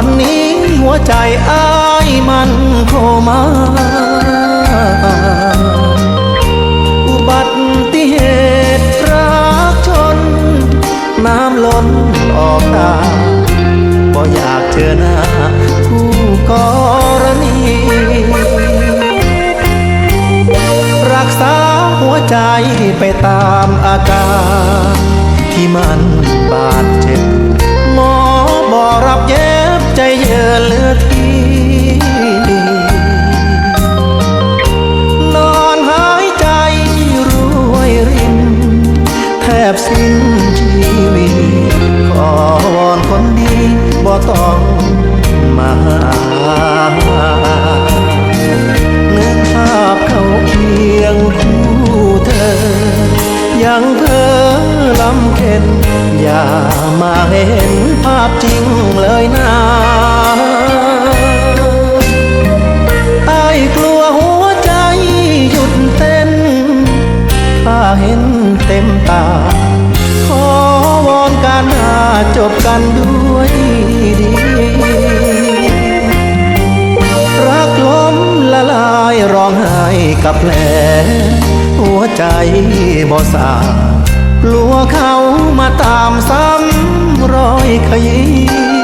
อนนี้หัวใจอ้ายมันโคมาอุบัติเหตุรักชน น้ำล้นออกตาก็อยากเจอหน้าคู่กรณี รักษาหัวใจไปตามอาการที่มันบาด เยือเหลือที่ นอนหายใจรวยริน แทบสิ้นชีวิต ขอวอนคนดีบ่ต้องมาหานึกภาพเขาเคียงคู่เธอ ยังเพ้อลำเค็นอย่ามาเห็นภาพจริงเลยนะ ตา ขอวอนการหาจบกันด้วยดี รักล้มละลายร้องไห้กับแผลหัวใจบ่สากลัวเขามาตามซ้ำรอยขยี้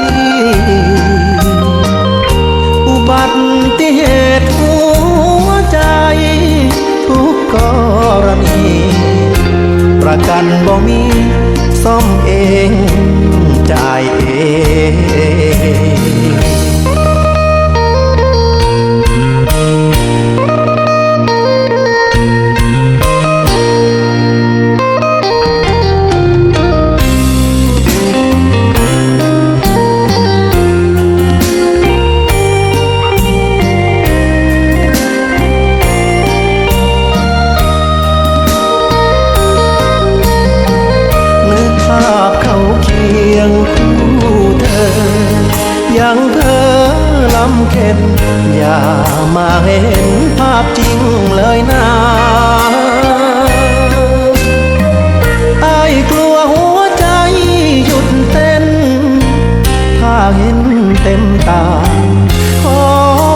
กันบ่มีซ่อมเองจ่ายเองำเค็นอย่ามาเห็นภาพจริงเลยนะไอ้กลัวหัวใจหยุดเต้น ถ้าเห็นเต็มตา ขอ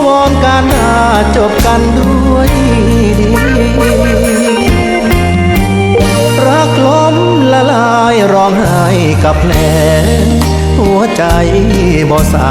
วอนการหาจบกันด้วยดีรักล้มละลายร้องไห้กับแผลหัวใจบ่สา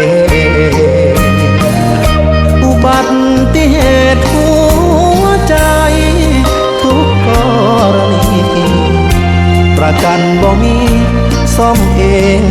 ง ซ่อมเอง